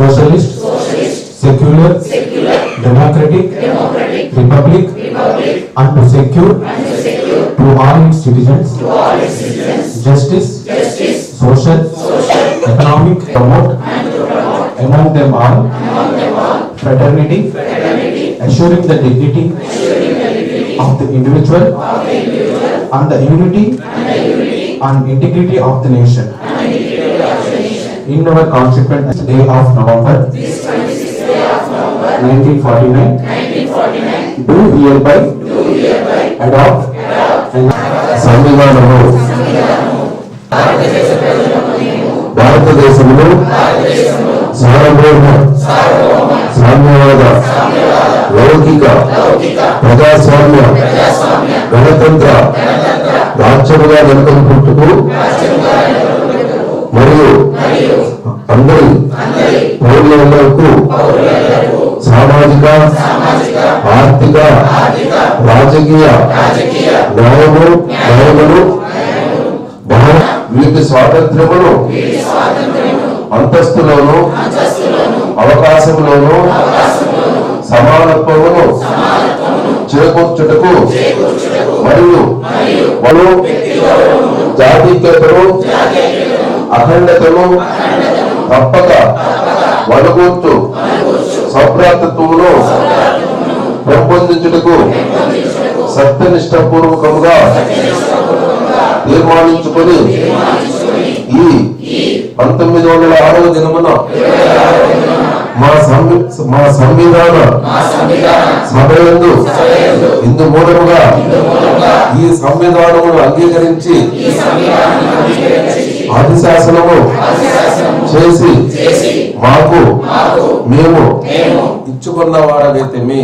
socialist, socialist secular, secular democratic, democratic republic, republic and to secure, and to, secure to, all its citizens, to all its citizens justice, justice social, social economic, promote, and to promote among them all, among them all fraternity, fraternity assuring the dignity, assuring the dignity of, the individual, of the individual and the unity and, the unity, and integrity of the nation. In our consequent day of November 1949, do hereby adopt and సంవిధానము భారతదేశంలో సార్వభౌమ సామ్యవాద లౌకిక ప్రజాస్వామ్య గణతంత్ర రాజ్యముగా నెలకొల్పుటకు మరియు అందరి పౌరులకు సామాజిక ఆర్థిక రాజకీయ న్యాయము న్యాయములు భావ- వీటి స్వాతంత్ర్యమును అంతస్తులోను అవకాశములోను సమానత్వమును చేకూర్చుటకు మరియు వాళ్ళు జాతీయతను అఖండతను తప్పక వనగూర్చు సౌభ్రాతత్వమును పెంపొందించుటకు సత్యనిష్టపూర్వకముగా తీర్మానించుకొని ఈ పంతొమ్మిది వందల ఆరవ దినమున మా మా సంవిధాన సభయందు ఇందు మూలముగా ఈ సంవిధానమును అంగీకరించి ఆదిశాసనము చేసి మాకు మేము ఇచ్చుకున్న వారమైతే మీ.